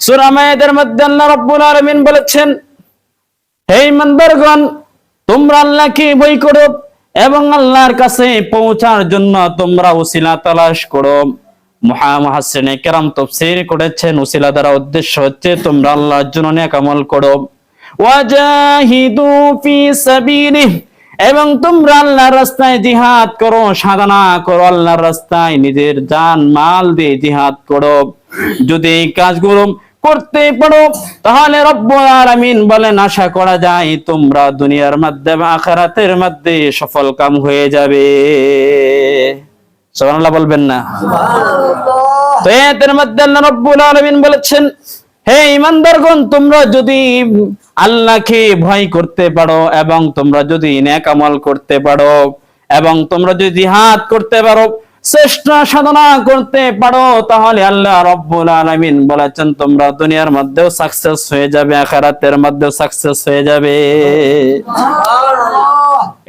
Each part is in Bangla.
সূরা মধ্যে আল্লাহ বলেছেন তোমরা আল্লাহকে করো এবং আল্লাহর কাছে পৌঁছার জন্য তোমরা উসিলা তালাশ করো। মুহাসিনে কেরাম তফসির করেছেন, উসিলা দ্বারা উদ্দেশ্য হচ্ছে তোমরা আল্লাহর জন্য আমল করো। ওয়াজাহিদু ফি এবং তোমরা আল্লাহর রাস্তায় জিহাদ করো, সাধনা করো, আল্লাহর রাস্তায় নিজের জান, মাল দিয়ে জিহাদ করো। যদি এই কাজগুলো করতে পারো। তাহলে রব্বুল আলামিন বলেন আশা করা যায় তোমরা দুনিয়ার মধ্যে বা আখিরাতের মধ্যে সফল কাম হয়ে যাবে। সুবহানাল্লাহ বলবেন না? তো এর মধ্যে আল্লাহ রব্বুল আলামিন বলেছেন হে ইমানদারগণ তোমরা যদি আল্লাহকে ভয় করতে পারো এবং তোমরা যদি নেক আমল করতে পারো এবং তোমরা যদি জিহাদ করতে পারো চেষ্টা সাধনা করতে পারো তাহলে আল্লাহ রব্বুল আলামিন বলেছেন তোমরা দুনিয়ার মধ্যেও সাকসেস হয়ে যাবে আখিরাতের মধ্যেও সাকসেস হয়ে যাবে।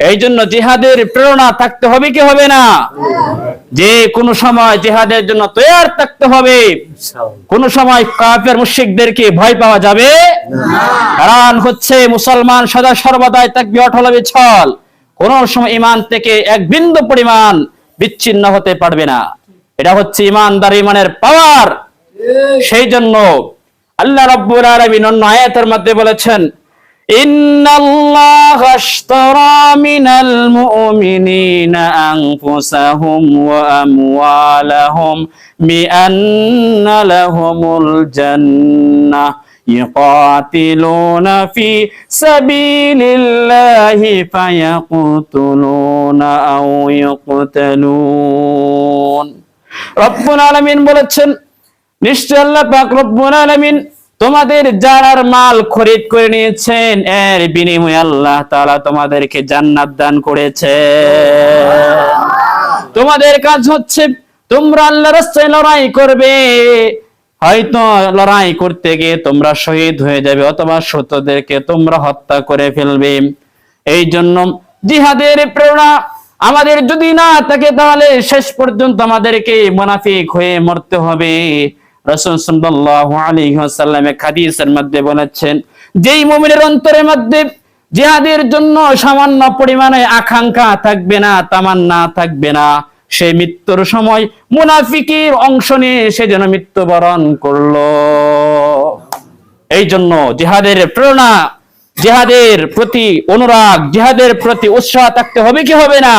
এই জন্য জিহাদের প্রেরণা থাকতে হবে কি হবে না? যে কোন সময় জিহাদের জন্য তৈয়ার থাকতে হবে। কোন সময় কাফের মুশিকদেরকে ভয় পাওয়া যাবে। কারণ হচ্ছে মুসলমান সদা সর্বদাই থাকবে অটল বিছল কোন সময় ইমান থেকে এক বিন্দু পরিমাণ বিচ্ছিন্ন হতে পারবে না এটা হচ্ছে ইমানদার ইমানের পাওয়ার সেই জন্য আল্লাহ রাব্বুল আলামিন অন্য আয়াতের মধ্যে বলেছেন إن الله اشترى من المؤمنين أنفسهم وأموالهم بأن لهم الجنة يقاتلون في سبيل الله فيقتلون أو يقتلون رب العالمين বলেছেন নিশ্চয় আল্লাহ পাক রব্বুল আলামিন তোমাদের যারার মাল খরিদ করে নিয়েছেন এর বিনিময়ে আল্লাহ তাআলা তোমাদেরকে জান্নাত দান করেছে তোমাদের কাজ হচ্ছে তোমরা আল্লাহর রাস্তায় লড়াই করবে হয়তো লড়াই করতে গিয়ে তোমরা শহীদ হয়ে যাবে অথবা শত্রুদেরকে তোমরা হত্যা করে ফেলবে। এই জন্য জিহাদের প্রেরণা আমাদের যদি না থাকে তাহলে শেষ পর্যন্ত আমাদেরকে মুনাফিক হয়ে মরতে হবে। রাসূল সাল্লাল্লাহু আলাইহি ওয়াসাল্লাম এক হাদিসের মধ্যে বলেছেন, যেই মুমিনের অন্তরের মধ্যে জিহাদের জন্য সামান্য পরিমাণে আকাঙ্ক্ষা থাকবে না, তামান্না থাকবে না। সে মৃত্যুর সময় মুনাফিকির অংশ নিয়ে সে যেন মৃত্যুবরণ করল। এই জন্য জেহাদের প্রেরণা, জেহাদের প্রতি অনুরাগ, জেহাদের প্রতি উৎসাহ থাকতে হবে কি হবে না?